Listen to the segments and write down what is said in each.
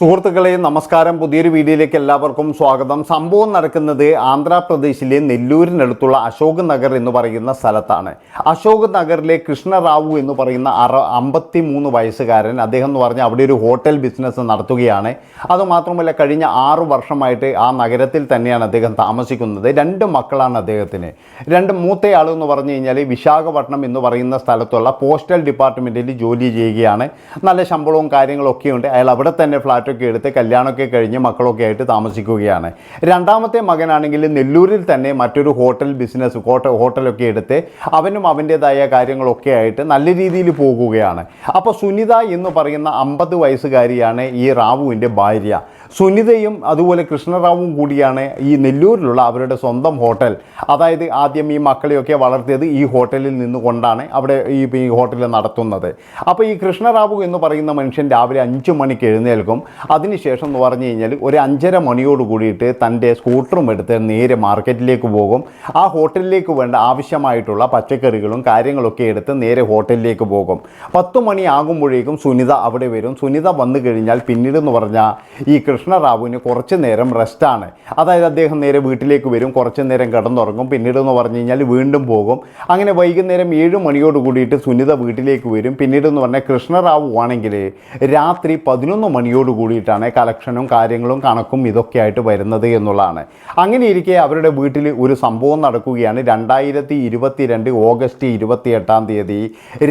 സുഹൃത്തുക്കളെ നമസ്കാരം. പുതിയൊരു വീഡിയോയിലേക്ക് എല്ലാവർക്കും സ്വാഗതം. സംഭവം നടക്കുന്നത് ആന്ധ്രാപ്രദേശിലെ നെല്ലൂരിനടുത്തുള്ള അശോക് നഗർ എന്ന് പറയുന്ന സ്ഥലത്താണ്. അശോക് നഗറിലെ കൃഷ്ണറാവു എന്ന് പറയുന്ന അറ അമ്പത്തി മൂന്ന് വയസ്സുകാരൻ അദ്ദേഹം എന്ന് പറഞ്ഞാൽ അവിടെ ഒരു ഹോട്ടൽ ബിസിനസ് നടത്തുകയാണ്. അതുമാത്രമല്ല കഴിഞ്ഞ ആറു വർഷമായിട്ട് ആ നഗരത്തിൽ തന്നെയാണ് അദ്ദേഹം താമസിക്കുന്നത്. രണ്ട് മക്കളാണ് അദ്ദേഹത്തിന്. രണ്ട് മൂത്തയാൾ എന്ന് പറഞ്ഞു കഴിഞ്ഞാൽ വിശാഖപട്ടണം എന്ന് പറയുന്ന സ്ഥലത്തുള്ള പോസ്റ്റൽ ഡിപ്പാർട്ട്മെന്റിൽ ജോലി ചെയ്യുകയാണ്. നല്ല ശമ്പളവും കാര്യങ്ങളൊക്കെ ഉണ്ട് അയാൾ അവിടെ തന്നെ ഫ്ലാറ്റൊക്കെ എടുത്ത് കല്യാണമൊക്കെ കഴിഞ്ഞ് മക്കളൊക്കെ ആയിട്ട് താമസിക്കുകയാണ്. രണ്ടാമത്തെ മകനാണെങ്കിൽ നെല്ലൂരിൽ തന്നെ മറ്റൊരു ഹോട്ടൽ ബിസിനസ് ഹോട്ടൽ ഹോട്ടലൊക്കെ എടുത്ത് അവനും അവന്റേതായ കാര്യങ്ങളൊക്കെ ആയിട്ട് നല്ല രീതിയിൽ പോകുകയാണ്. അപ്പോൾ സുനിത എന്ന് പറയുന്ന അമ്പത് വയസ്സുകാരിയാണ് ഈ റാവുവിന്റെ ഭാര്യ. സുനിതയും അതുപോലെ കൃഷ്ണറാവും കൂടിയാണ് ഈ നെല്ലൂരിലുള്ള അവരുടെ സ്വന്തം ഹോട്ടൽ. അതായത് ആദ്യം ഈ മക്കളെയൊക്കെ വളർത്തിയത് ഈ ഹോട്ടലിൽ നിന്നുകൊണ്ടാണ് അവിടെ ഈ ഹോട്ടൽ നടത്തുന്നത്. അപ്പോൾ ഈ കൃഷ്ണറാവു എന്ന് പറയുന്ന മനുഷ്യൻ രാവിലെ അഞ്ച് മണിക്ക് എഴുന്നേൽക്കും. അതിനുശേഷം എന്ന് പറഞ്ഞു കഴിഞ്ഞാൽ ഒരു അഞ്ചര മണിയോട് കൂടിയിട്ട് തന്റെ സ്കൂട്ടറും എടുത്ത് നേരെ മാർക്കറ്റിലേക്ക് പോകും. ആ ഹോട്ടലിലേക്ക് വേണ്ട ആവശ്യമായിട്ടുള്ള പച്ചക്കറികളും കാര്യങ്ങളൊക്കെ എടുത്ത് നേരെ ഹോട്ടലിലേക്ക് പോകും. പത്ത് മണിയാകുമ്പോഴേക്കും സുനിത അവിടെ വരും. സുനിത വന്നു കഴിഞ്ഞാൽ പിന്നീട് എന്ന് പറഞ്ഞാൽ ഈ കൃഷ്ണറാവുവിന് കുറച്ച് നേരം റെസ്റ്റാണ്. അതായത് അദ്ദേഹം നേരെ വീട്ടിലേക്ക് വരും കുറച്ച് നേരം കിടന്നുറങ്ങും. പിന്നീട് എന്ന് പറഞ്ഞു കഴിഞ്ഞാൽ വീണ്ടും പോകും. അങ്ങനെ വൈകുന്നേരം ഏഴ് മണിയോട് കൂടിയിട്ട് സുനിത വീട്ടിലേക്ക് വരും. പിന്നീട് എന്ന് പറഞ്ഞാൽ കൃഷ്ണറാവു ആണെങ്കിൽ രാത്രി പതിനൊന്ന് മണിയോട് കൂടിയിട്ടാണ് കളക്ഷനും കാര്യങ്ങളും കണക്കും ഇതൊക്കെ ആയിട്ട് വരുന്നത് എന്നുള്ളതാണ്. അങ്ങനെ ഇരിക്കെ അവരുടെ വീട്ടിൽ ഒരു സംഭവം നടക്കുകയാണ്. രണ്ടായിരത്തി ഇരുപത്തിരണ്ട് ഓഗസ്റ്റ് ഇരുപത്തി എട്ടാം തീയതി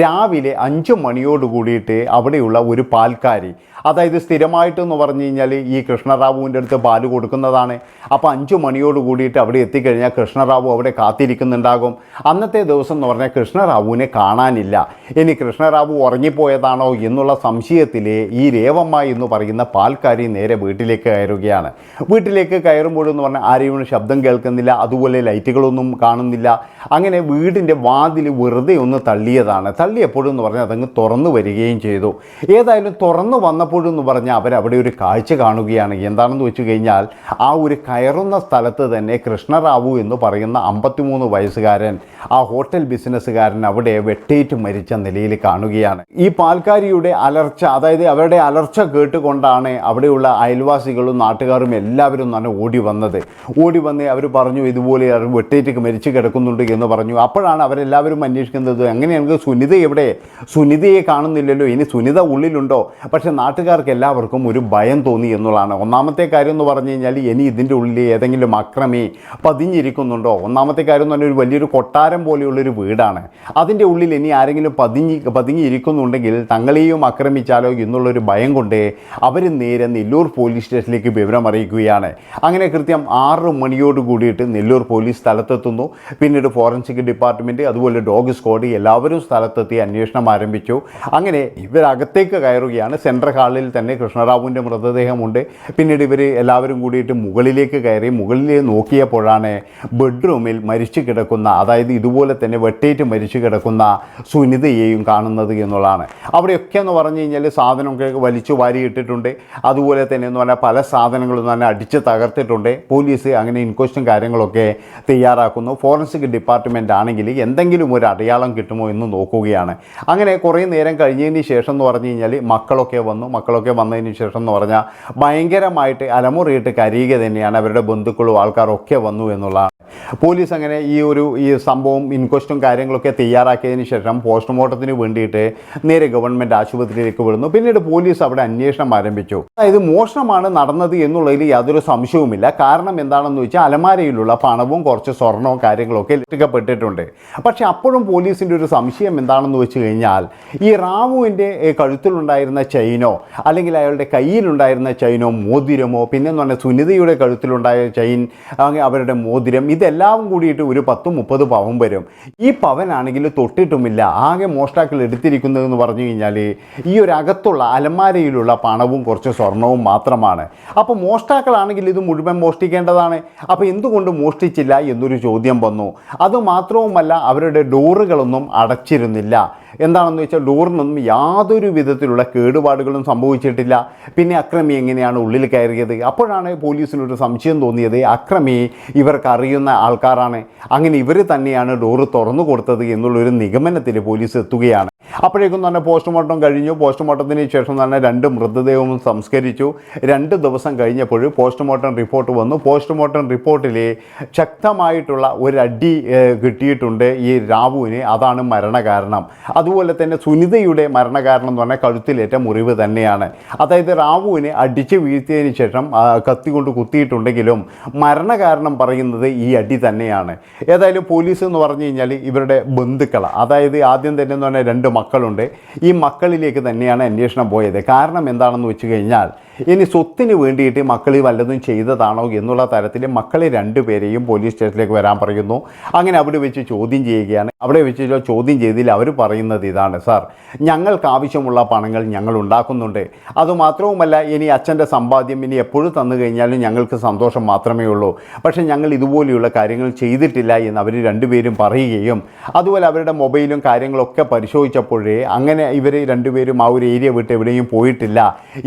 രാവിലെ അഞ്ച് മണിയോട് കൂടിയിട്ട് അവിടെയുള്ള ഒരു പാൽക്കാരി അതായത് സ്ഥിരമായിട്ടെന്ന് പറഞ്ഞു കഴിഞ്ഞാൽ ഈ കൃഷ്ണറാവുവിന്റെ അടുത്ത് പാൽ കൊടുക്കുന്നതാണ്. അപ്പോൾ അഞ്ച് മണിയോട് കൂടിയിട്ട് അവിടെ എത്തിക്കഴിഞ്ഞാൽ കൃഷ്ണറാവു അവിടെ കാത്തിരിക്കുന്നുണ്ടാകും. അന്നത്തെ ദിവസം എന്ന് പറഞ്ഞാൽ കൃഷ്ണറാവുവിനെ കാണാനില്ല. ഇനി കൃഷ്ണറാവു ഉറങ്ങിപ്പോയതാണോ എന്നുള്ള സംശയത്തിൽ ഈ രേവമ്മ എന്ന് പറയുന്ന പാൽക്കാരി നേരെ വീട്ടിലേക്ക് കയറുകയാണ്. വീട്ടിലേക്ക് കയറുമ്പോഴെന്ന് പറഞ്ഞാൽ ആരെയും ശബ്ദം കേൾക്കുന്നില്ല അതുപോലെ ലൈറ്റുകളൊന്നും കാണുന്നില്ല. അങ്ങനെ വീടിന്റെ വാതിൽ വെറുതെ ഒന്ന് തള്ളിയതാണ്. തള്ളിയപ്പോഴെന്ന് പറഞ്ഞാൽ അതങ്ങ് തുറന്നു വരികയും ചെയ്തു. ഏതായാലും തുറന്നു വന്നപ്പോഴെന്ന് പറഞ്ഞാൽ അവരവിടെ ഒരു കാഴ്ച കാണുകയാണ്. എന്താണെന്ന് വെച്ച് കഴിഞ്ഞാൽ ആ ഒരു കയറുന്ന സ്ഥലത്ത് തന്നെ കൃഷ്ണറാവു എന്ന് പറയുന്ന അമ്പത്തിമൂന്ന് വയസ്സുകാരൻ ആ ഹോട്ടൽ ബിസിനസ്സുകാരൻ അവിടെ വെട്ടേറ്റ് മരിച്ച നിലയിൽ കാണുകയാണ്. ഈ പാൽക്കാരിയുടെ അലർച്ച അതായത് അവരുടെ അലർച്ച കേട്ടുകൊണ്ടാണ് അവിടെയുള്ള അയൽവാസികളും നാട്ടുകാരും എല്ലാവരും തന്നെ ഓടി വന്നത്. ഓടി വന്ന് അവർ പറഞ്ഞു ഇതുപോലെ വെട്ടേറ്റ് മരിച്ചു കിടക്കുന്നുണ്ട് എന്ന് പറഞ്ഞു. അപ്പോഴാണ് അവരെല്ലാവരും അന്വേഷിക്കുന്നത് അങ്ങനെയാണെങ്കിൽ സുനിത എവിടെ? സുനിതയെ കാണുന്നില്ലല്ലോ. ഇനി സുനിത ഉള്ളിലുണ്ടോ? പക്ഷെ നാട്ടുകാർക്ക് എല്ലാവർക്കും ഒരു ഭയം തോന്നി എന്നുള്ളതാണ്. ഒന്നാമത്തെ കാര്യം എന്ന് പറഞ്ഞു കഴിഞ്ഞാൽ ഇനി ഇതിന്റെ ഉള്ളിൽ ഏതെങ്കിലും അക്രമി പതിഞ്ഞിരിക്കുന്നുണ്ടോ? ഒന്നാമത്തെ കാര്യം എന്ന് പറഞ്ഞാൽ ഒരു വലിയൊരു കൊട്ടാരം പോലെയുള്ളൊരു വീടാണ്. അതിന്റെ ഉള്ളിൽ ഇനി ആരെങ്കിലും പതിഞ്ഞി പതിഞ്ഞിരിക്കുന്നുണ്ടെങ്കിൽ തങ്ങളെയും ആക്രമിച്ചാലോ എന്നുള്ളൊരു ഭയം കൊണ്ട് അവർ നേരെ നെല്ലൂർ പോലീസ് സ്റ്റേഷനിലേക്ക് വിവരം അറിയിക്കുകയാണ്. അങ്ങനെ കൃത്യം ആറ് മണിയോട് കൂടിയിട്ട് നെല്ലൂർ പോലീസ് സ്ഥലത്തെത്തുന്നു. പിന്നീട് ഫോറൻസിക് ഡിപ്പാർട്ട്മെന്റ് അതുപോലെ ഡോഗ് സ്ക്വാഡ് എല്ലാവരും സ്ഥലത്തെത്തി അന്വേഷണം ആരംഭിച്ചു. അങ്ങനെ ഇവരകത്തേക്ക് കയറുകയാണ്. സെൻട്രൽ ഹാളിൽ തന്നെ കൃഷ്ണറാവുവിന്റെ മൃതദേഹമുണ്ട്. പിന്നീട് ഇവർ എല്ലാവരും കൂടിയിട്ട് മുകളിലേക്ക് കയറി മുകളിലേക്ക് നോക്കിയപ്പോഴാണ് ബെഡ്റൂമിൽ മരിച്ചു കിടക്കുന്ന അതായത് ഇതുപോലെ തന്നെ വെട്ടേറ്റ് മരിച്ചു കിടക്കുന്ന സുനിതയെയും കാണുന്നത് എന്നുള്ളതാണ്. അവിടെയൊക്കെ എന്ന് പറഞ്ഞു കഴിഞ്ഞാൽ സാധനമൊക്കെ വലിച്ചു വാരിയിട്ടിട്ടുണ്ട് അതുപോലെ തന്നെ എന്ന് പറഞ്ഞാൽ പല സാധനങ്ങളും തന്നെ അടിച്ച് തകർത്തിട്ടുണ്ട്. പോലീസ് അങ്ങനെ ഇൻക്വസ്റ്റും കാര്യങ്ങളൊക്കെ തയ്യാറാക്കുന്നു. ഫോറൻസിക് ഡിപ്പാർട്ട്മെന്റ് ആണെങ്കിൽ എന്തെങ്കിലും ഒരു അടയാളം കിട്ടുമോ എന്ന് നോക്കുകയാണ്. അങ്ങനെ കുറേ നേരം കഴിഞ്ഞതിന് ശേഷം എന്ന് പറഞ്ഞു കഴിഞ്ഞാൽ മക്കളൊക്കെ വന്നു. മക്കളൊക്കെ വന്നതിന് ശേഷം എന്ന് പറഞ്ഞാൽ ഭയങ്കരമായിട്ട് അലമുറിയിട്ട് കരയുക തന്നെയാണ് അവരുടെ ബന്ധുക്കളും ആൾക്കാരൊക്കെ വന്നു എന്നുള്ള. പോലീസ് അങ്ങനെ ഈ ഒരു ഈ സംഭവം ഇൻക്വസ്റ്റും കാര്യങ്ങളൊക്കെ തയ്യാറാക്കിയതിന് ശേഷം പോസ്റ്റ്മോർട്ടത്തിന് വേണ്ടിയിട്ട് നേരെ ഗവൺമെന്റ് ആശുപത്രിയിലേക്ക് വിടുന്നു. പിന്നീട് പോലീസ് അവിടെ അന്വേഷണം ആരംഭിച്ചു. അതായത് മോഷണമാണ് നടന്നത് എന്നുള്ളതിൽ യാതൊരു സംശയവുമില്ല. കാരണം എന്താണെന്ന് വെച്ചാൽ അലമാരയിലുള്ള പണവും കുറച്ച് സ്വർണവും കാര്യങ്ങളൊക്കെ ലഭിക്കപ്പെട്ടിട്ടുണ്ട്. പക്ഷേ അപ്പോഴും പോലീസിന്റെ ഒരു സംശയം എന്താണെന്ന് വെച്ച് കഴിഞ്ഞാൽ ഈ റാവുവിന്റെ കഴുത്തിലുണ്ടായിരുന്ന ചൈനോ അല്ലെങ്കിൽ അയാളുടെ കയ്യിലുണ്ടായിരുന്ന ചൈനോ മോതിരമോ പിന്നെ എന്ന് പറഞ്ഞാൽ സുനിതയുടെ കഴുത്തിലുണ്ടായ അങ്ങനെ അവരുടെ മോതിരം ഇതെല്ലാം കൂടിയിട്ട് ഒരു പത്തും മുപ്പത് പവൻ വരും. ഈ പവനാണെങ്കിൽ തൊട്ടിട്ടുമില്ല. ആകെ മോഷ്ടാക്കൾ എടുത്തിരിക്കുന്നതെന്ന് പറഞ്ഞു കഴിഞ്ഞാൽ ഈ ഒരു അകത്തുള്ള അലമാരയിലുള്ള പണവും കുറച്ച് സ്വർണവും മാത്രമാണ്. അപ്പോൾ മോഷ്ടാക്കളാണെങ്കിൽ ഇത് മുഴുവൻ മോഷ്ടിക്കേണ്ടതാണ്. അപ്പോൾ എന്തുകൊണ്ട് മോഷ്ടിച്ചില്ല എന്നൊരു ചോദ്യം വന്നു. അതുമാത്രവുമല്ല അവരുടെ ഡോറുകളൊന്നും അടച്ചിരുന്നില്ല. എന്താണെന്ന് വെച്ചാൽ ഡോറിനൊന്നും യാതൊരു വിധത്തിലുള്ള കേടുപാടുകളും സംഭവിച്ചിട്ടില്ല. പിന്നെ അക്രമി എങ്ങനെയാണ് ഉള്ളിൽ കയറിയത്? അപ്പോഴാണ് പോലീസിനൊരു സംശയം തോന്നിയത്. അക്രമി ഇവർക്ക് അറിയുന്ന ആൾക്കാരാണ്. അങ്ങനെ ഇവർ തന്നെയാണ് ഡോറ് തുറന്നു കൊടുത്തത് എന്നുള്ളൊരു നിഗമനത്തിൽ പോലീസ് എത്തുകയാണ്. അപ്പോഴേക്കും തന്നെ പോസ്റ്റ്മോർട്ടം കഴിഞ്ഞു. പോസ്റ്റ്മോർട്ടത്തിന് ശേഷം തന്നെ രണ്ട് മൃതദേഹവും സംസ്കരിച്ചു. രണ്ട് ദിവസം കഴിഞ്ഞപ്പോൾ പോസ്റ്റ്മോർട്ടം റിപ്പോർട്ട് വന്നു. പോസ്റ്റ്മോർട്ടം റിപ്പോർട്ടിൽ ശക്തമായിട്ടുള്ള ഒരടി കിട്ടിയിട്ടുണ്ട് ഈ രാവുവിന്. അതാണ് മരണകാരണം. അതുപോലെ തന്നെ സുനിതയുടെ മരണകാരണം എന്ന് പറഞ്ഞാൽ കഴുത്തിലേറ്റ മുറിവ് തന്നെയാണ്. അതായത് റാവുവിനെ അടിച്ച് വീഴ്ത്തിയതിന് ശേഷം കത്തി കൊണ്ട് കുത്തിയിട്ടുണ്ടെങ്കിലും മരണകാരണം പറയുന്നത് ഈ അടി തന്നെയാണ്. ഏതായാലും പോലീസ് എന്ന് പറഞ്ഞു കഴിഞ്ഞാൽ ഇവരുടെ ബന്ധുക്കൾ അതായത് ആദ്യം തന്നെ എന്ന് പറഞ്ഞാൽ രണ്ട് മക്കളുണ്ട്. ഈ മക്കളിലേക്ക് തന്നെയാണ് അന്വേഷണം പോയത്. കാരണം എന്താണെന്ന് വെച്ച് കഴിഞ്ഞാൽ ഇനി സ്വത്തിന് വേണ്ടിയിട്ട് മക്കൾ വല്ലതും ചെയ്തതാണോ എന്നുള്ള തരത്തിൽ മക്കളെ രണ്ടുപേരെയും പോലീസ് സ്റ്റേഷനിലേക്ക് വരാൻ പറയുന്നു. അങ്ങനെ അവിടെ വെച്ച് ചോദ്യം ചെയ്യുകയാണ്. അവിടെ വെച്ച് ചോദ്യം ചെയ്തതിൽ അവർ പറയുന്നത് ഇതാണ് സാർ ഞങ്ങൾക്ക് ആവശ്യമുള്ള പണങ്ങൾ ഞങ്ങൾ ഉണ്ടാക്കുന്നുണ്ട്. അതുമാത്രവുമല്ല ഇനി അച്ഛന്റെ സമ്പാദ്യം ഇനി എപ്പോഴും തന്നു കഴിഞ്ഞാലും ഞങ്ങൾക്ക് സന്തോഷം മാത്രമേ ഉള്ളൂ. പക്ഷേ ഞങ്ങൾ ഇതുപോലെയുള്ള കാര്യങ്ങൾ ചെയ്തിട്ടില്ല എന്ന് അവർ രണ്ടുപേരും പറയുകയും അതുപോലെ അവരുടെ മൊബൈലും കാര്യങ്ങളൊക്കെ പരിശോധിച്ചപ്പോഴേ അങ്ങനെ ഇവർ രണ്ടുപേരും ആ ഒരു ഏരിയ വിട്ട് എവിടെയും പോയിട്ടില്ല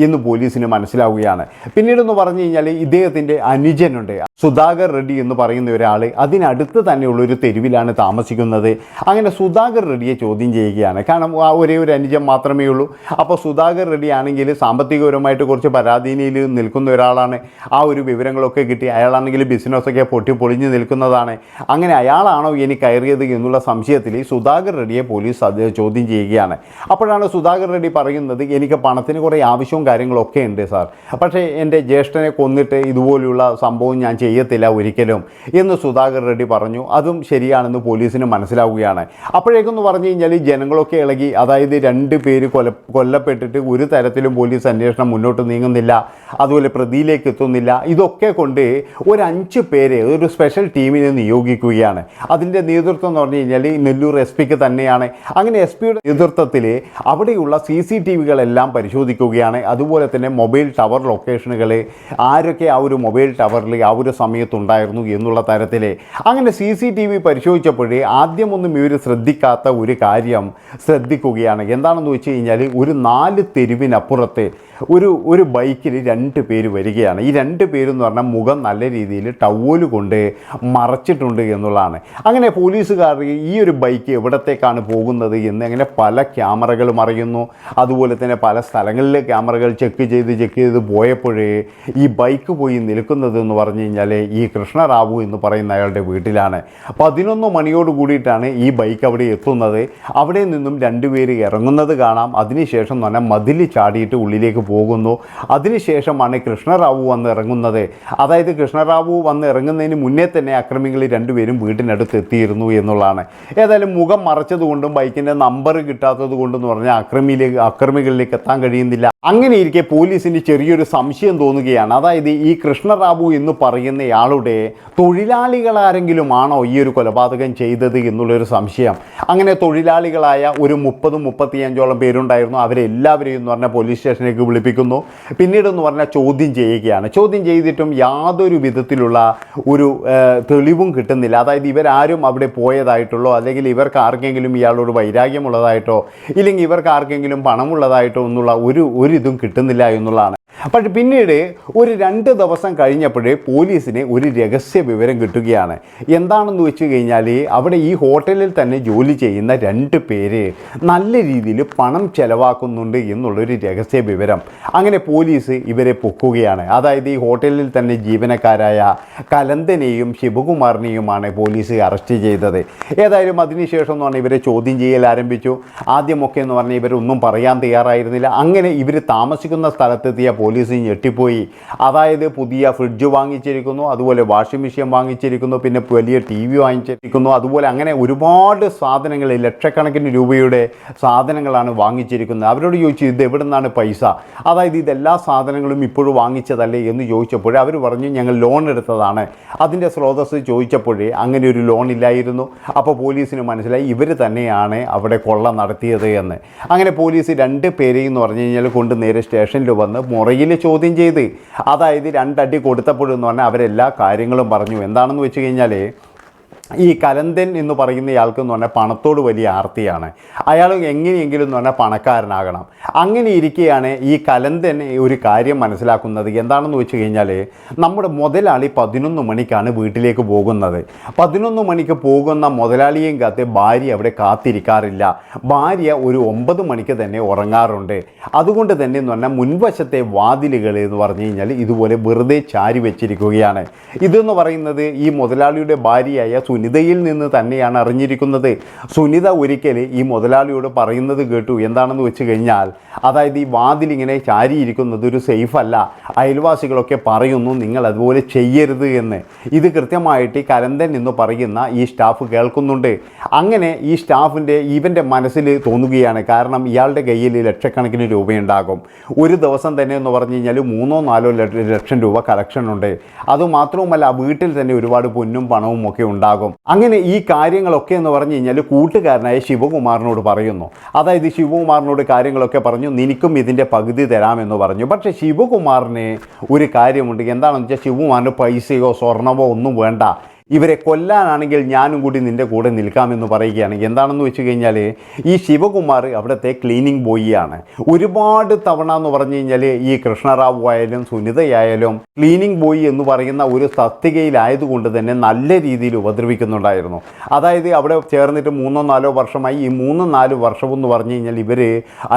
എന്ന് പോലീസിന് മനസ്സിലാവുകയാണ്. പിന്നീട് എന്ന് പറഞ്ഞു കഴിഞ്ഞാൽ ഇദ്ദേഹത്തിന്റെ അനുജനുണ്ട്. സുധാകർ റെഡ്ഡി എന്ന് പറയുന്ന ഒരാൾ അതിനടുത്ത് തന്നെയുള്ള ഒരു തെരുവിലാണ് താമസിക്കുന്നത്. അങ്ങനെ സുധാകർ റെഡ്ഡിയെ ചോദ്യം ചെയ്യുകയാണ്. കാരണം ആ ഒരേ ഒരു അനുജൻ മാത്രമേ ഉള്ളൂ. അപ്പോൾ സുധാകർ റെഡ്ഡി ആണെങ്കിൽ സാമ്പത്തികപരമായിട്ട് കുറച്ച് പരാധീനയിൽ നിൽക്കുന്ന ഒരാളാണ്. ആ ഒരു വിവരങ്ങളൊക്കെ കിട്ടി. അയാളാണെങ്കിൽ ബിസിനസ്സൊക്കെ പൊട്ടി പൊളിഞ്ഞ് നിൽക്കുന്നതാണ്. അങ്ങനെ അയാളാണോ ഇനി കയറിയത് എന്നുള്ള സംശയത്തിൽ സുധാകർ റെഡ്ഡിയെ പോലീസ് ചോദ്യം ചെയ്യുകയാണ്. അപ്പോഴാണ് സുധാകർ റെഡ്ഡി പറയുന്നത് എനിക്ക് പണത്തിന് കുറേ ആവശ്യവും കാര്യങ്ങളൊക്കെ ഉണ്ട്. സാർ. പക്ഷേ എന്റെ ജ്യേഷ്ഠനെ കൊന്നിട്ട് ഇതുപോലെയുള്ള സംഭവം ഞാൻ ചെയ്യത്തില്ല ഒരിക്കലും എന്ന് സുധാകർ റെഡ്ഡി പറഞ്ഞു. അതും ശരിയാണെന്ന് പോലീസിന് മനസ്സിലാവുകയാണ്. അപ്പോഴേക്കൊന്ന് പറഞ്ഞു കഴിഞ്ഞാൽ ജനങ്ങളൊക്കെ ഇളകി അതായത് രണ്ട് പേര് കൊല കൊല്ലപ്പെട്ടിട്ട് ഒരു തരത്തിലും പോലീസ് അന്വേഷണം മുന്നോട്ട് നീങ്ങുന്നില്ല അതുപോലെ പ്രതിയിലേക്ക് എത്തുന്നില്ല. ഇതൊക്കെ കൊണ്ട് ഒരു അഞ്ച് പേരെ ഒരു സ്പെഷ്യൽ ടീമിനെ നിയോഗിക്കുകയാണ്. അതിന്റെ നേതൃത്വം എന്ന് പറഞ്ഞു കഴിഞ്ഞാൽ നെല്ലൂർ എസ് പിക്ക് തന്നെയാണ്. അങ്ങനെ എസ് പിയുടെ നേതൃത്വത്തിൽ അവിടെയുള്ള സി സി ടി വികളെല്ലാം പരിശോധിക്കുകയാണ്. അതുപോലെ തന്നെ മൊബൈൽ ടവർ ലൊക്കേഷനുകൾ ആരൊക്കെ ആ ഒരു മൊബൈൽ ടവറിൽ ആ ഒരു സമയത്തുണ്ടായിരുന്നു എന്നുള്ള തരത്തിൽ അങ്ങനെ സി സി ടി വി പരിശോധിച്ചപ്പോഴേ ആദ്യമൊന്നും ഇവർ ശ്രദ്ധിക്കാത്ത ഒരു കാര്യം ശ്രദ്ധിക്കുകയാണ്. എന്താണെന്ന് വെച്ച് കഴിഞ്ഞാൽ ഒരു നാല് തെരുവിനപ്പുറത്ത് ഒരു ഒരു ബൈക്കിൽ രണ്ട് പേര് വരികയാണ്. ഈ രണ്ട് പേരെന്ന് പറഞ്ഞാൽ മുഖം നല്ല രീതിയിൽ ടവൽ കൊണ്ട് മറച്ചിട്ടുണ്ട് എന്നുള്ളതാണ്. അങ്ങനെ പോലീസുകാർ ഈ ഒരു ബൈക്ക് എവിടത്തേക്കാണ് പോകുന്നത് എന്ന് അങ്ങനെ പല ക്യാമറകളും അറിയുന്നു. അതുപോലെ തന്നെ പല സ്ഥലങ്ങളിലെ ക്യാമറകൾ ചെക്ക് ചെയ്ത് ചെക്ക് ചെയ്ത് പോയപ്പോഴേ ഈ ബൈക്ക് പോയി നിൽക്കുന്നത് എന്ന് പറഞ്ഞു കഴിഞ്ഞാൽ ഈ കൃഷ്ണറാവു എന്ന് പറയുന്ന അയാളുടെ വീട്ടിലാണ്. പതിനൊന്ന് മണിയോട് കൂടിയിട്ടാണ് ഈ ബൈക്ക് അവിടെ എത്തുന്നത്. അവിടെ നിന്നും രണ്ടുപേര് ഇറങ്ങുന്നത് കാണാം. അതിനുശേഷം പറഞ്ഞാൽ മതിൽ ചാടിയിട്ട് ഉള്ളിലേക്ക് പോകുന്നു. അതിനുശേഷമാണ് കൃഷ്ണറാവു വന്ന് ഇറങ്ങുന്നത്. അതായത് കൃഷ്ണറാവു വന്ന് ഇറങ്ങുന്നതിന് മുന്നേ തന്നെ അക്രമികൾ രണ്ടുപേരും വീട്ടിനടുത്ത് എത്തിയിരുന്നു എന്നുള്ളതാണ്. ഏതായാലും മുഖം മറച്ചതുകൊണ്ടും ബൈക്കിന്റെ നമ്പർ കിട്ടാത്തത് കൊണ്ടെന്ന് പറഞ്ഞാൽ അക്രമിയിലേക്ക് അക്രമികളിലേക്ക് എത്താൻ കഴിയുന്നില്ല. അങ്ങനെ ഇരിക്കെ പോലീസിന് ചെറിയൊരു സംശയം തോന്നുകയാണ്. അതായത് ഈ കൃഷ്ണറാവു എന്ന് പറയുന്നയാളുടെ തൊഴിലാളികളാരെങ്കിലും ആണോ ഈ ഒരു കൊലപാതകം ചെയ്തത് എന്നുള്ളൊരു സംശയം. അങ്ങനെ തൊഴിലാളികളായ ഒരു മുപ്പതും മുപ്പത്തിയഞ്ചോളം പേരുണ്ടായിരുന്നു. അവരെല്ലാവരെയും എന്ന് പറഞ്ഞാൽ പോലീസ് സ്റ്റേഷനിലേക്ക് വിളിപ്പിക്കുന്നു. പിന്നീട് എന്ന് പറഞ്ഞാൽ ചോദ്യം ചെയ്യുകയാണ്. ചോദ്യം ചെയ്തിട്ടും യാതൊരു വിധത്തിലുള്ള ഒരു തെളിവും കിട്ടുന്നില്ല. അതായത് ഇവരാരും അവിടെ പോയതായിട്ടുള്ളോ അല്ലെങ്കിൽ ഇവർക്ക് ആർക്കെങ്കിലും ഇയാളോട് വൈരാഗ്യമുള്ളതായിട്ടോ ഇല്ലെങ്കിൽ ഇവർക്ക് ആർക്കെങ്കിലും പണമുള്ളതായിട്ടോ എന്നുള്ള ഒരു ഒരു കിട്ടുന്നില്ല എന്നുള്ളതാണ് പക്ഷെ പിന്നീട് ഒരു രണ്ട് ദിവസം കഴിഞ്ഞപ്പോഴേ പോലീസിന് ഒരു രഹസ്യ വിവരം കിട്ടുകയാണ്. എന്താണെന്ന് വെച്ച് കഴിഞ്ഞാൽ അവിടെ ഈ ഹോട്ടലിൽ തന്നെ ജോലി ചെയ്യുന്ന രണ്ട് പേര് നല്ല രീതിയിൽ പണം ചെലവാക്കുന്നുണ്ട് എന്നുള്ളൊരു രഹസ്യ വിവരം. അങ്ങനെ പോലീസ് ഇവരെ പൊക്കുകയാണ്. അതായത് ഈ ഹോട്ടലിൽ തന്നെ ജീവനക്കാരായ കലന്തനെയും ശിവകുമാറിനെയുമാണ് പോലീസ് അറസ്റ്റ് ചെയ്തത്. ഏതായാലും അതിനുശേഷം എന്ന് പറഞ്ഞാൽ ഇവരെ ചോദ്യം ചെയ്യൽ ആരംഭിച്ചു. ആദ്യമൊക്കെ എന്ന് പറഞ്ഞാൽ ഇവരൊന്നും പറയാൻ തയ്യാറായിരുന്നില്ല. അങ്ങനെ ഇവർ താമസിക്കുന്ന സ്ഥലത്തെത്തിയ പോലീസ് ഞെട്ടിപ്പോയി. അതായത് പുതിയ ഫ്രിഡ്ജ് വാങ്ങിച്ചിരിക്കുന്നു അതുപോലെ വാഷിംഗ് മെഷീൻ വാങ്ങിച്ചിരിക്കുന്നു പിന്നെ വലിയ ടി വി വാങ്ങിച്ചിരിക്കുന്നു അതുപോലെ അങ്ങനെ ഒരുപാട് സാധനങ്ങൾ ലക്ഷക്കണക്കിന് രൂപയുടെ സാധനങ്ങളാണ് വാങ്ങിച്ചിരിക്കുന്നത്. അവരോട് ചോദിച്ചു ഇത് എവിടെ നിന്നാണ് പൈസ? അതായത് ഇതെല്ലാ സാധനങ്ങളും ഇപ്പോഴും വാങ്ങിച്ചതല്ലേ എന്ന് ചോദിച്ചപ്പോൾ അവർ പറഞ്ഞു ഞങ്ങൾ ലോൺ എടുത്തതാണ്. അതിന്റെ സ്രോതസ് ചോദിച്ചപ്പോഴേ അങ്ങനെ ഒരു ലോൺ ഇല്ലായിരുന്നു. അപ്പോൾ പോലീസിന് മനസ്സിലായി ഇവർ തന്നെയാണ് അവിടെ കൊള്ള നടത്തിയത് എന്ന്. അങ്ങനെ പോലീസ് രണ്ട് പേരെയും എന്ന് പറഞ്ഞു കഴിഞ്ഞാൽ കൊണ്ട് നേരെ സ്റ്റേഷനിൽ വന്ന് മുറയിൽ ചോദ്യം ചെയ്ത് അതായത് രണ്ടടി കൊടുത്തപ്പോഴെന്ന് പറഞ്ഞാൽ അവരെല്ലാ കാര്യങ്ങളും പറഞ്ഞു. എന്താണെന്ന് വെച്ച് കഴിഞ്ഞാൽ ഈ കലന്തൻ എന്ന് പറയുന്ന ഇയാൾക്ക് എന്ന് പറഞ്ഞാൽ പണത്തോട് വലിയ ആർത്തിയാണ്. അയാൾ എങ്ങനെയെങ്കിലും എന്ന് പറഞ്ഞാൽ പണക്കാരനാകണം. അങ്ങനെ ഇരിക്കുകയാണ് ഈ കലന്തൻ ഒരു കാര്യം മനസ്സിലാക്കുന്നത്. എന്താണെന്ന് വെച്ച് കഴിഞ്ഞാൽ നമ്മുടെ മുതലാളി പതിനൊന്ന് മണിക്കാണ് വീട്ടിലേക്ക് പോകുന്നത്. പതിനൊന്ന് മണിക്ക് പോകുന്ന മുതലാളിയും കാത്ത് ഭാര്യ അവിടെ കാത്തിരിക്കാറില്ല. ഭാര്യ ഒരു ഒമ്പത് മണിക്ക് തന്നെ ഉറങ്ങാറുണ്ട്. അതുകൊണ്ട് തന്നെ എന്ന് പറഞ്ഞാൽ മുൻവശത്തെ വാതിലുകൾ എന്ന് പറഞ്ഞു കഴിഞ്ഞാൽ ഇതുപോലെ വെറുതെ ചാരി വെച്ചിരിക്കുകയാണ്. ഇതെന്ന് പറയുന്നത് ഈ മുതലാളിയുടെ ഭാര്യയായ സുനിതയിൽ നിന്ന് തന്നെയാണ് അറിഞ്ഞിരിക്കുന്നത്. സുനിത ഒരിക്കൽ ഈ മുതലാളിയോട് പറയുന്നത് കേട്ടു. എന്താണെന്ന് വെച്ച് കഴിഞ്ഞാൽ അതായത് ഈ വാതിലിങ്ങനെ ചാരിയിരിക്കുന്നത് ഒരു സേഫ് അല്ല. അയൽവാസികളൊക്കെ പറയുന്നു നിങ്ങൾ അതുപോലെ ചെയ്യരുത് എന്ന്. ഇത് കൃത്യമായിട്ട് കരന്തൻ എന്ന് പറയുന്ന ഈ സ്റ്റാഫ് കേൾക്കുന്നുണ്ട്. അങ്ങനെ ഈ സ്റ്റാഫിന്റെ ഇവന്റെ മനസ്സിൽ തോന്നുകയാണ് കാരണം ഇയാളുടെ കയ്യിൽ ലക്ഷക്കണക്കിന് രൂപയുണ്ടാകും. ഒരു ദിവസം തന്നെ എന്ന് പറഞ്ഞു കഴിഞ്ഞാൽ മൂന്നോ നാലോ ലക്ഷം രൂപ കളക്ഷൻ ഉണ്ട്. അതുമാത്രവുമല്ല വീട്ടിൽ തന്നെ ഒരുപാട് പൊന്നും പണവും ഒക്കെ ഉണ്ടാകും. അങ്ങനെ ഈ കാര്യങ്ങളൊക്കെ എന്ന് പറഞ്ഞു കഴിഞ്ഞാൽ കൂട്ടുകാരനായ ശിവകുമാറിനോട് പറയുന്നു. അതായത് ശിവകുമാറിനോട് കാര്യങ്ങളൊക്കെ പറഞ്ഞു നിനക്കും ഇതിന്റെ പകുതി തരാമെന്ന് പറഞ്ഞു. പക്ഷേ ശിവകുമാറിന് ഒരു കാര്യമുണ്ട്. എന്താണെന്ന് വെച്ചാൽ ശിവകുമാറിന് പൈസയോ സ്വർണമോ ഒന്നും വേണ്ട. ഇവരെ കൊല്ലാനാണെങ്കിൽ ഞാനും കൂടി നിന്റെ കൂടെ നിൽക്കാമെന്ന് പറയുകയാണെങ്കിൽ എന്താണെന്ന് വെച്ച് കഴിഞ്ഞാൽ ഈ ശിവകുമാർ അവിടുത്തെ ക്ലീനിങ് ബോയിയാണ് ഒരുപാട് തവണ എന്ന് പറഞ്ഞു കഴിഞ്ഞാൽ ഈ കൃഷ്ണറാവു ആയാലും സുനിതയായാലും ക്ലീനിങ് ബോയി എന്ന് പറയുന്ന ഒരു തസ്തികയിലായതുകൊണ്ട് തന്നെ നല്ല രീതിയിൽ ഉപദ്രവിക്കുന്നുണ്ടായിരുന്നു. അതായത് അവിടെ ചേർന്നിട്ട് മൂന്നോ നാലോ വർഷമായി. ഈ മൂന്ന് നാല് വർഷം എന്ന് പറഞ്ഞു കഴിഞ്ഞാൽ ഇവർ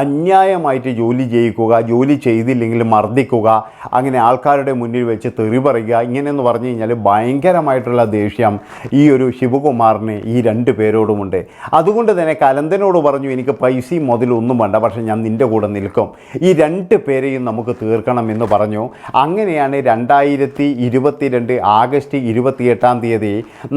അന്യായമായിട്ട് ജോലി ചെയ്യിക്കുക ജോലി ചെയ്തില്ലെങ്കിൽ മർദ്ദിക്കുക അങ്ങനെ ആൾക്കാരുടെ മുന്നിൽ വെച്ച് തെറി പറയുക ഇങ്ങനെയെന്ന് പറഞ്ഞു കഴിഞ്ഞാൽ ഭയങ്കരമായിട്ടുള്ള ദേഷ്യം ഈ ഒരു ശിവകുമാറിന് ഈ രണ്ട് പേരോടുമുണ്ട്. അതുകൊണ്ട് തന്നെ കലന്തനോട് പറഞ്ഞു എനിക്ക് പൈസയും മുതലൊന്നും വേണ്ട പക്ഷേ ഞാൻ നിന്റെ കൂടെ നിൽക്കും. ഈ രണ്ട് പേരെയും നമുക്ക് തീർക്കണം എന്ന് പറഞ്ഞു. അങ്ങനെയാണ് രണ്ടായിരത്തി ഇരുപത്തിരണ്ട് ആഗസ്റ്റ് ഇരുപത്തിയെട്ടാം തീയതി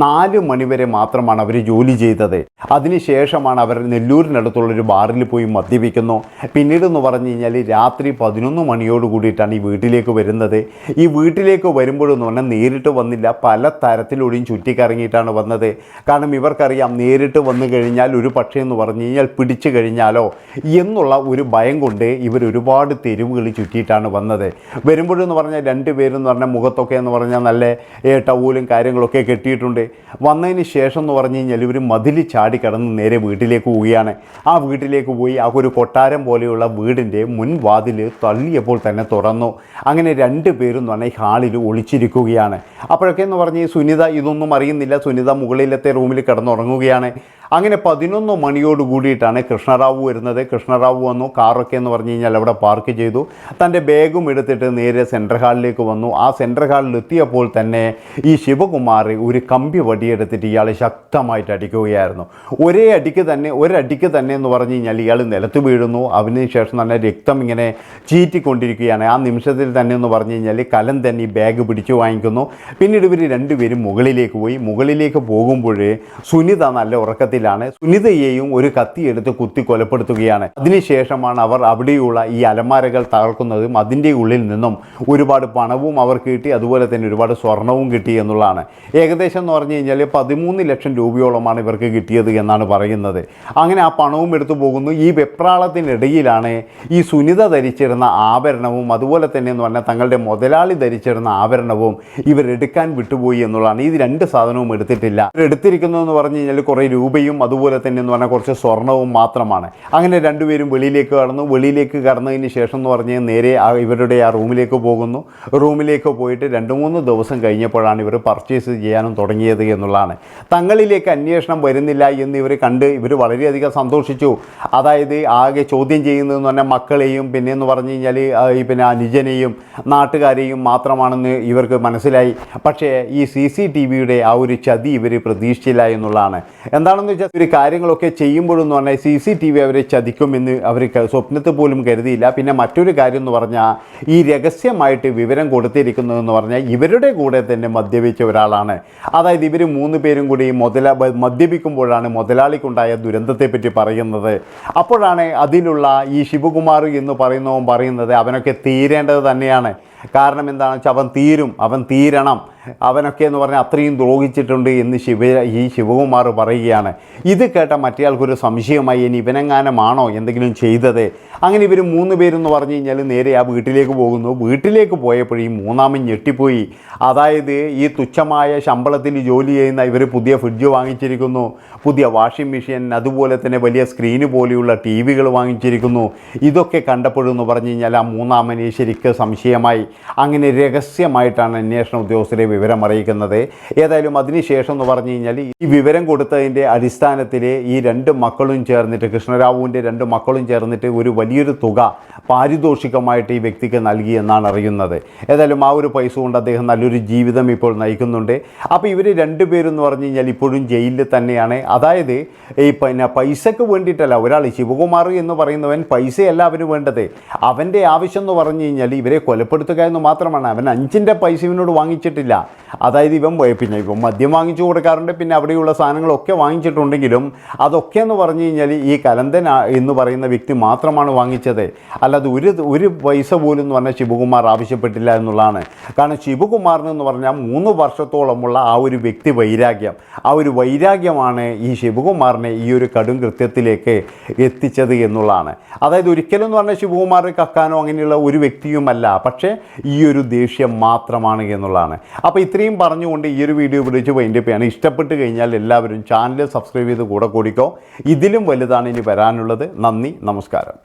നാല് മണിവരെ മാത്രമാണ് അവർ ജോലി ചെയ്തത്. അതിനുശേഷമാണ് അവർ നെല്ലൂരിനടുത്തുള്ളൊരു ബാറിൽ പോയി മദ്യപിക്കുന്നു. പിന്നീട് എന്ന് പറഞ്ഞു കഴിഞ്ഞാൽ രാത്രി പതിനൊന്ന് മണിയോട് കൂടിയിട്ടാണ് ഈ വീട്ടിലേക്ക് വരുന്നത്. ഈ വീട്ടിലേക്ക് വരുമ്പോഴെന്ന് പറഞ്ഞാൽ നേരിട്ട് വന്നില്ല. പല തരത്തിലൂടെയും ചുറ്റിക്കറങ്ങിയിട്ടാണ് വന്നത്. കാരണം ഇവർക്കറിയാം നേരിട്ട് വന്നു കഴിഞ്ഞാൽ ഒരു പക്ഷേ എന്ന് പറഞ്ഞു കഴിഞ്ഞാൽ പിടിച്ചു കഴിഞ്ഞാലോ എന്നുള്ള ഒരു ഭയം കൊണ്ട് ഇവർ ഒരുപാട് തെരുവുകൾ ചുറ്റിയിട്ടാണ് വന്നത്. വരുമ്പോഴെന്ന് പറഞ്ഞാൽ രണ്ട് പേരെന്ന് പറഞ്ഞാൽ മുഖത്തൊക്കെ എന്ന് പറഞ്ഞാൽ നല്ല ടൗലും കാര്യങ്ങളൊക്കെ കെട്ടിയിട്ടുണ്ട്. വന്നതിന് ശേഷം എന്ന് പറഞ്ഞു കഴിഞ്ഞാൽ ഇവർ മതിൽ ചാടി കടന്ന് നേരെ വീട്ടിലേക്ക് പോവുകയാണ്. ആ വീട്ടിലേക്ക് പോയി ആ ഒരു കൊട്ടാരം പോലെയുള്ള വീടിന്റെ മുൻവാതിൽ തള്ളിയപ്പോൾ തന്നെ തുറന്നു. അങ്ങനെ രണ്ട് പേരും എന്ന് പറഞ്ഞാൽ ഹാളിൽ ഒളിച്ചിരിക്കുകയാണ്. അപ്പോഴൊക്കെ എന്ന് പറഞ്ഞ് ഈ സുനിത ഇതൊന്നും അറിയുന്നില്ല. സുനിത മുകളിലത്തെ റൂമിൽ കിടന്നുറങ്ങുകയാണ്. അങ്ങനെ പതിനൊന്ന് മണിയോട് കൂടിയിട്ടാണ് കൃഷ്ണറാവു വരുന്നത്. കൃഷ്ണറാവു വന്നു കാറൊക്കെ എന്ന് പറഞ്ഞു കഴിഞ്ഞാൽ അവിടെ പാർക്ക് ചെയ്തു. തന്റെ ബാഗും എടുത്തിട്ട് നേരെ സെൻട്രൽ ഹാളിലേക്ക് വന്നു. ആ സെൻട്രൽ ഹാളിൽ എത്തിയപ്പോൾ തന്നെ ഈ ശിവകുമാർ ഒരു കമ്പി വടിയെടുത്തിട്ട് ഇയാൾ ശക്തമായിട്ട് അടിക്കുകയായിരുന്നു. ഒരേ അടിക്ക് തന്നെ ഒരടിക്ക് തന്നെ എന്ന് പറഞ്ഞു കഴിഞ്ഞാൽ ഇയാൾ നിലത്ത് വീഴുന്നു. അതിന് ശേഷം തന്നെ രക്തം ഇങ്ങനെ ചീറ്റിക്കൊണ്ടിരിക്കുകയാണ്. ആ നിമിഷത്തിൽ തന്നെ എന്ന് പറഞ്ഞു കഴിഞ്ഞാൽ കലം തന്നെ ഈ ബാഗ് പിടിച്ചു വാങ്ങിക്കുന്നു. പിന്നീട് ഇവർ രണ്ടുപേരും മുകളിലേക്ക് പോയി. മുകളിലേക്ക് പോകുമ്പോൾ സുനിത നല്ല ഉറക്കത്തിലാണ് സുനിതയെയും ഒരു കത്തിയെടുത്ത് കുത്തി കൊലപ്പെടുത്തുകയാണ്. അതിനുശേഷമാണ് അവർ അവിടെയുള്ള ഈ അലമാരകൾ തകർക്കുന്നതും അതിന്റെ ഉള്ളിൽ നിന്നും ഒരുപാട് പണവും അവർ കിട്ടി അതുപോലെ തന്നെ ഒരുപാട് സ്വർണവും കിട്ടി എന്നുള്ളതാണ്. ഏകദേശം എന്ന് പറഞ്ഞു കഴിഞ്ഞാൽ പതിമൂന്ന് ലക്ഷം രൂപയോളമാണ് ഇവർക്ക് കിട്ടിയത് എന്നാണ് പറയുന്നത്. അങ്ങനെ ആ പണവും എടുത്തു പോകുന്നു. ഈ വെപ്രാളത്തിനിടയിലാണ് ഈ സുനിത ധരിച്ചിരുന്ന ആഭരണവും അതുപോലെ തന്നെ എന്ന് പറഞ്ഞാൽ തങ്ങളുടെ മുതലാളി ധരിച്ചിരുന്ന ആഭരണവും ഇവരെടുക്കാൻ വിട്ടുപോയി എന്നുള്ളതാണ്. ഈ രണ്ട് സാധനവും എടുത്തിട്ടില്ല. ഇവരെടുത്തിരിക്കുന്നതെന്ന് പറഞ്ഞു കഴിഞ്ഞാൽ കുറേ രൂപയും അതുപോലെ തന്നെ എന്ന് പറഞ്ഞാൽ കുറച്ച് സ്വർണവും മാത്രമാണ്. അങ്ങനെ രണ്ടുപേരും വെളിയിലേക്ക് കടന്നു. വെളിയിലേക്ക് കടന്നതിന് ശേഷം എന്ന് പറഞ്ഞ് നേരെ ആ ഇവരുടെ ആ റൂമിലേക്ക് പോകുന്നു. റൂമിലേക്ക് പോയിട്ട് രണ്ട് മൂന്ന് ദിവസം കഴിഞ്ഞപ്പോഴാണ് ഇവർ പർച്ചേസ് ചെയ്യാനും തുടങ്ങിയത് എന്നുള്ളതാണ്. തങ്ങളിലേക്ക് അന്വേഷണം വരുന്നില്ല എന്ന് ഇവർ കണ്ട് ഇവർ വളരെയധികം സന്തോഷിച്ചു. അതായത് ആകെ ചോദ്യം ചെയ്യുന്നതെന്ന് പറഞ്ഞാൽ മക്കളെയും പിന്നെ എന്ന് പറഞ്ഞു കഴിഞ്ഞാൽ പിന്നെ അനുജനെയും നാട്ടുകാരെയും മാത്രമാണെന്ന് ഇവർക്ക് മനസ്സിലായി. പക്ഷേ ഈ സി സി ടി വിയുടെ ആ ഒരു ചതി ഇവർ പ്രതീക്ഷിച്ചില്ല എന്നുള്ളതാണ്. എന്താണെന്ന് വെച്ചാൽ ഒരു കാര്യങ്ങളൊക്കെ ചെയ്യുമ്പോഴെന്ന് പറഞ്ഞാൽ സി സി ടി വി അവരെ ചതിക്കുമെന്ന് അവർ സ്വപ്നത്തിൽ പോലും കരുതിയില്ല. പിന്നെ മറ്റൊരു കാര്യം എന്ന് പറഞ്ഞാൽ ഈ രഹസ്യമായിട്ട് വിവരം കൊടുത്തിരിക്കുന്നതെന്ന് പറഞ്ഞാൽ ഇവരുടെ കൂടെ തന്നെ മദ്യപിച്ച ഒരാളാണ്. അതായത് ഇവർ മൂന്ന് പേരും കൂടി മുതല മദ്യപിക്കുമ്പോഴാണ് മുതലാളിക്കുണ്ടായ ദുരന്തത്തെപ്പറ്റി പറയുന്നത്. അപ്പോഴാണ് അതിലുള്ള ഈ ശിവകുമാർ എന്ന് പറയുന്നവൻ പറയുന്നത് അവനൊക്കെ തീരേണ്ടത് തന്നെയാണ്. കാരണം എന്താണെന്ന് വെച്ചാൽ അവൻ തീരും അവൻ തീരണം. അവനൊക്കെ എന്ന് പറഞ്ഞാൽ അത്രയും ദ്രോഹിച്ചിട്ടുണ്ട് എന്ന് ശിവ ഈ ശിവകുമാർ പറയുകയാണ്. ഇത് കേട്ട മറ്റേയാൾക്കൊരു സംശയമായി ഇനി ഇവനെങ്ങാനമാണോ എന്തെങ്കിലും ചെയ്തത്? അങ്ങനെ ഇവർ മൂന്ന് പേരെന്ന് പറഞ്ഞു കഴിഞ്ഞാൽ നേരെ ആ വീട്ടിലേക്ക് പോകുന്നു. വീട്ടിലേക്ക് പോയപ്പോൾ ഈ മൂന്നാമൻ ഞെട്ടിപ്പോയി. അതായത് ഈ തുച്ഛമായ ശമ്പളത്തിൽ ജോലി ചെയ്യുന്ന ഇവർ പുതിയ ഫ്രിഡ്ജ് വാങ്ങിച്ചിരിക്കുന്നു പുതിയ വാഷിംഗ് മെഷീൻ അതുപോലെ തന്നെ വലിയ സ്ക്രീന് പോലെയുള്ള ടി വികൾ വാങ്ങിച്ചിരിക്കുന്നു. ഇതൊക്കെ കണ്ടപ്പോഴെന്ന് പറഞ്ഞു കഴിഞ്ഞാൽ ആ മൂന്നാമനെ ശരിക്കും സംശയമായി. അങ്ങനെ രഹസ്യമായിട്ടാണ് അന്വേഷണ ഉദ്യോഗസ്ഥരെ വിവരം അറിയിക്കുന്നത് ഏതായാലും അതിനുശേഷം എന്ന് പറഞ്ഞു കഴിഞ്ഞാൽ ഈ വിവരം കൊടുത്തതിന്റെ അടിസ്ഥാനത്തിൽ ഈ രണ്ട് മക്കളും ചേർന്നിട്ട് കൃഷ്ണരാവുവിന്റെ രണ്ട് മക്കളും ചേർന്നിട്ട് ഒരു വലിയൊരു തുക പാരിതോഷികമായിട്ട് ഈ വ്യക്തിക്ക് നൽകി എന്നാണ് അറിയുന്നത്. ഏതായാലും ആ ഒരു പൈസ കൊണ്ട് അദ്ദേഹം നല്ലൊരു ജീവിതം ഇപ്പോൾ നയിക്കുന്നുണ്ട്. അപ്പോൾ ഇവർ രണ്ടുപേരെന്ന് പറഞ്ഞു കഴിഞ്ഞാൽ ഇപ്പോഴും ജയിലിൽ തന്നെയാണ്. അതായത് ഈ പിന്നെ പൈസക്ക് വേണ്ടിയിട്ടല്ല ഒരാൾ ശിവകുമാർ എന്ന് പറയുന്നവൻ പൈസയല്ല അവന് വേണ്ടത്. അവന്റെ ആവശ്യം എന്ന് പറഞ്ഞു കഴിഞ്ഞാൽ ഇവരെ കൊലപ്പെടുത്തുക എന്ന് മാത്രമാണ്. അവൻ അഞ്ചിന്റെ പൈസ ഇവനോട് വാങ്ങിച്ചിട്ടില്ല. അതായത് ഇവൻ പിന്നെ ഇപ്പം മദ്യം വാങ്ങിച്ചു കൊടുക്കാറുണ്ട്. പിന്നെ അവിടെയുള്ള സാധനങ്ങളൊക്കെ വാങ്ങിച്ചിട്ടുണ്ടെങ്കിലും അതൊക്കെ എന്ന് പറഞ്ഞു കഴിഞ്ഞാൽ ഈ കലന്തൻ എന്ന് പറയുന്ന വ്യക്തി മാത്രമാണ് വാങ്ങിച്ചത്. അല്ലാതെ ഒരു ഒരു പൈസ പോലും എന്ന് പറഞ്ഞാൽ ശിവകുമാർ ആവശ്യപ്പെട്ടില്ല എന്നുള്ളതാണ്. കാരണം ശിവകുമാറിന് എന്ന് പറഞ്ഞാൽ മൂന്ന് വർഷത്തോളമുള്ള ആ ഒരു വ്യക്തി വൈരാഗ്യം. ആ ഒരു വൈരാഗ്യമാണ് ഈ ശിവകുമാറിനെ ഈ ഒരു കടും കൃത്യത്തിലേക്ക് എത്തിച്ചത് എന്നുള്ളതാണ്. അതായത് ഒരിക്കലും എന്ന് പറഞ്ഞാൽ ശിവകുമാർ കക്കാനോ അങ്ങനെയുള്ള ഒരു വ്യക്തിയുമല്ല. പക്ഷേ ഈ ഒരു ദേഷ്യം മാത്രമാണ് എന്നുള്ളതാണ്. അപ്പോൾ ഇത്രയും പറഞ്ഞുകൊണ്ട് ഈ ഒരു വീഡിയോ വിളിച്ച് വൈൻഡപ്പ് ചെയ്യാണ്. ഇഷ്ടപ്പെട്ട് കഴിഞ്ഞാൽ എല്ലാവരും ചാനൽ സബ്സ്ക്രൈബ് ചെയ്ത് കൂടെ കൂടിക്കോ. ഇതിലും വലുതാണ് ഇനി വരാനുള്ളത്. നന്ദി നമസ്കാരം.